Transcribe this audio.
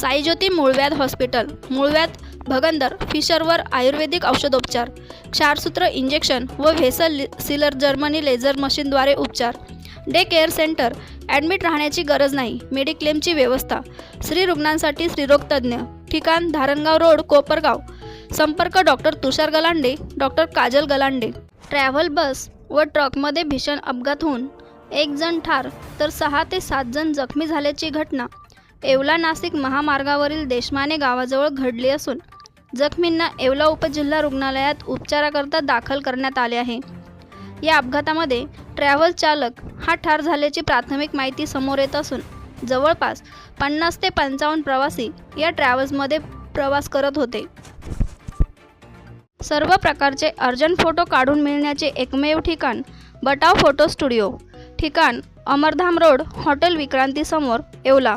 साईज्योती मूळव्याध हॉस्पिटल मूळव्याध भगंदर फिशरवर आयुर्वेदिक औषधोपचार क्षारसूत्र इंजेक्शन व व्हेसल सिलर जर्मनी लेझर मशीनद्वारे उपचार. डे केअर सेंटर ॲडमिट राहण्याची गरज नाही मेडिक्लेमची व्यवस्था. स्त्री रुग्णांसाठी स्त्रीरोगतज्ञ ठिकाण धारणगाव रोड कोपरगाव. संपर्क doctor Tushar Galande doctor Kajal Galande. Travel bus व ट्रकमध्ये भीषण अपघात होऊन एक जण ठार तर सहा ते सात जण जखमी झाल्याची घटना. येवला नाशिक महामार्गावरील देशमाने गावाजवळ घडली असून जखमींना येवला उपजिल्हा रुग्णालयात उपचाराकरता दाखल करण्यात आले आहे. या अपघातामध्ये ट्रॅव्हल चालक हा ठार झाल्याची प्राथमिक माहिती समोर येत असून जवळपास पन्नास ते पंचावन्न प्रवासी या ट्रॅव्हल्समध्ये प्रवास करत होते. सर्व प्रकारचे अर्जंट फोटो काढून मिळण्याचे एकमेव ठिकाण बटाव फोटो स्टुडिओ ठिकाण अमरधाम रोड हॉटेल विक्रांतीसमोर येवला.